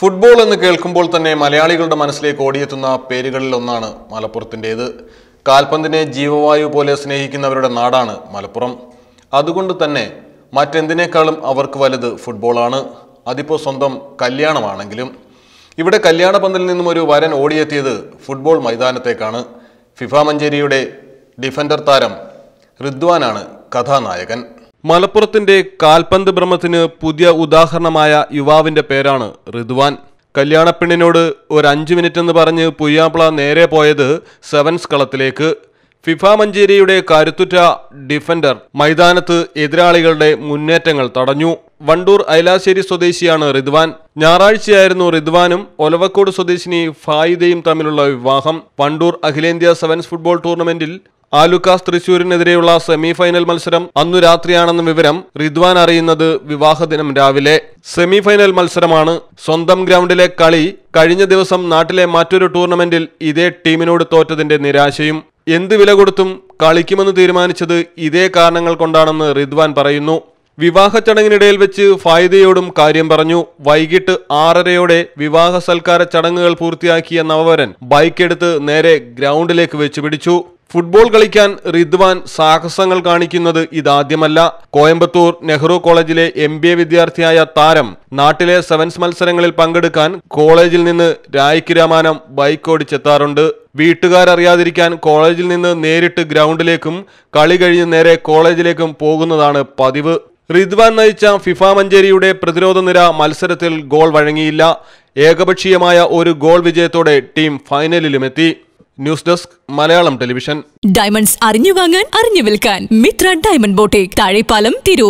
Football എന്ന് കേൾക്കുമ്പോൾ തന്നെ മലയാളികളുടെ മനസ്സിലേക്ക് ഓടിയെത്തുന്ന പേരുകളിൽ ഒന്നാണ് മലപ്പുറത്തിന്റേത്. കാൽപന്തിനെ ജീവവായു പോലെ സ്നേഹിക്കുന്നവരുടെ നാടാണ് മലപ്പുറം. അതുകൊണ്ട് തന്നെ മറ്റെന്തിനേക്കാളും അവർക്ക് വലുത് ഫുട്ബോളാണ്. അതിപ്പോൾ സ്വന്തം കല്യാണമാണെങ്കിലും ഇവിടെ കല്യാണ പന്തലിൽ നിന്നും ഒരു വരൻ ഓടിയെത്തിയത് ഫുട്ബോൾ മൈതാനത്തേക്കാണ്. ഫിഫ മഞ്ചേരിയുടെ ഡിഫൻഡർ താരം റിദ്വാനാണ് കഥാനായകൻ. മലപ്പുറത്തിന്റെ കാൽപന്ത് ബ്രഹ്മത്തിന് പുതിയ ഉദാഹരണമായ യുവാവിന്റെ പേരാണ് റിദ്വാൻ. കല്യാണപ്പെണ്ണിനോട് ഒരു അഞ്ച് മിനിറ്റ് എന്ന് പറഞ്ഞ് പുയ്യാപ്ല നേരെ പോയത് സെവൻസ് കളത്തിലേക്ക്. ഫിഫ മഞ്ചേരിയുടെ കരുത്തുറ്റ ഡിഫൻഡർ മൈതാനത്ത് എതിരാളികളുടെ മുന്നേറ്റങ്ങൾ തടഞ്ഞു. വണ്ടൂർ ഐലാശ്ശേരി സ്വദേശിയാണ് റിദ്വാൻ. ഞായറാഴ്ചയായിരുന്നു റിദ്വാനും ഒലവക്കോട് സ്വദേശിനി ഫായിദയും തമ്മിലുള്ള വിവാഹം. വണ്ടൂർ അഖിലേന്ത്യാ സെവൻസ് ഫുട്ബോൾ ടൂർണമെന്റിൽ ആലുക്കാസ് തൃശൂരിനെതിരെയുള്ള സെമി ഫൈനൽ മത്സരം അന്നു രാത്രിയാണെന്ന വിവരം റിദ്വാൻ അറിയുന്നത് വിവാഹ ദിനം രാവിലെ. സെമി ഫൈനൽ മത്സരമാണ് സ്വന്തം ഗ്രൗണ്ടിലെ കളി കഴിഞ്ഞ ദിവസം നാട്ടിലെ മറ്റൊരു ടൂർണമെന്റിൽ ഇതേ ടീമിനോട് തോറ്റതിന്റെ നിരാശയും. എന്ത് വില കൊടുത്തും കളിക്കുമെന്ന് തീരുമാനിച്ചത് ഇതേ കാരണങ്ങൾ കൊണ്ടാണെന്ന് റിദ്വാൻ പറയുന്നു. വിവാഹ ചടങ്ങിനിടയിൽ വെച്ച് ഫായിദയോടും കാര്യം പറഞ്ഞു. വൈകിട്ട് ആറരയോടെ വിവാഹ സൽക്കാര ചടങ്ങുകൾ പൂർത്തിയാക്കിയ നവവരൻ ബൈക്കെടുത്ത് നേരെ ഗ്രൗണ്ടിലേക്ക് വെച്ച് പിടിച്ചു ഫുട്ബോൾ കളിക്കാൻ റിദ്വാൻ സാഹസങ്ങൾ കാണിക്കുന്നത് ഇതാദ്യമല്ല. കോയമ്പത്തൂർ നെഹ്റു കോളേജിലെ എം ബി എ വിദ്യാർത്ഥിയായ താരം നാട്ടിലെ സെവൻസ് മത്സരങ്ങളിൽ പങ്കെടുക്കാൻ കോളേജിൽ നിന്ന് രായ്ക്ക് രാമാനം ബൈക്ക് ഓടിച്ചെത്താറുണ്ട്. വീട്ടുകാരറിയാതിരിക്കാൻ കോളേജിൽ നിന്ന് നേരിട്ട് ഗ്രൗണ്ടിലേക്കും കളി കഴിഞ്ഞ് നേരെ കോളേജിലേക്കും പോകുന്നതാണ് പതിവ്. റിദ്വാൻ നയിച്ച ഫിഫ മഞ്ചേരിയുടെ പ്രതിരോധ നിര മത്സരത്തിൽ ഗോൾ വഴങ്ങിയില്ല. ഏകപക്ഷീയമായ ഒരു ഗോൾ വിജയത്തോടെ team ഫൈനലിലുമെത്തി news desk Malayalam television. Diamonds അറിഞ്ഞു വാങ്ങാൻ അറിഞ്ഞു വിൽക്കാൻ. മിത്ര ഡയമണ്ട് ബോട്ടേക്ക് താഴെപ്പാലം തിരൂർ.